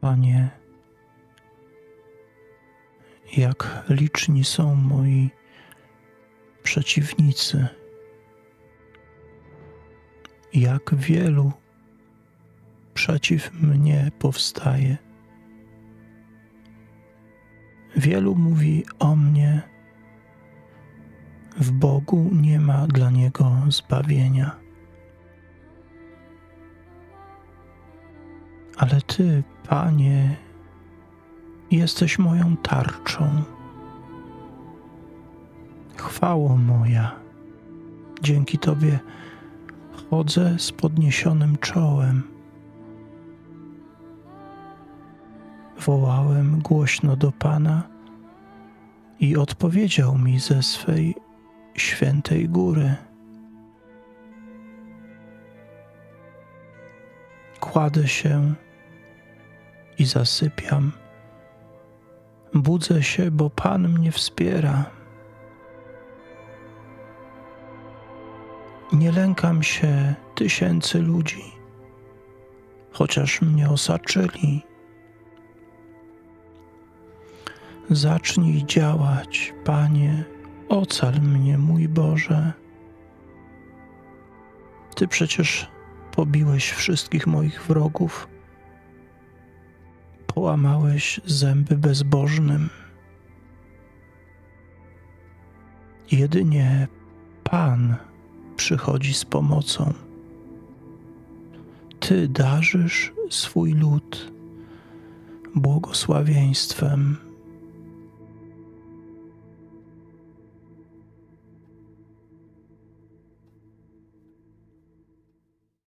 Panie, jak liczni są moi przeciwnicy, jak wielu przeciw mnie powstaje. Wielu mówi o mnie, w Bogu nie ma dla niego zbawienia. Ale Ty, Panie, jesteś moją tarczą. Chwało moja, dzięki Tobie chodzę z podniesionym czołem. Wołałem głośno do Pana i odpowiedział mi ze swej świętej góry. Kładę się i zasypiam. Budzę się, bo Pan mnie wspiera. Nie lękam się tysięcy ludzi, chociaż mnie osaczyli. Zacznij działać, Panie, ocal mnie, mój Boże. Ty przecież pobiłeś wszystkich moich wrogów, połamałeś zęby bezbożnym. Jedynie Pan przychodzi z pomocą. Ty darzysz swój lud błogosławieństwem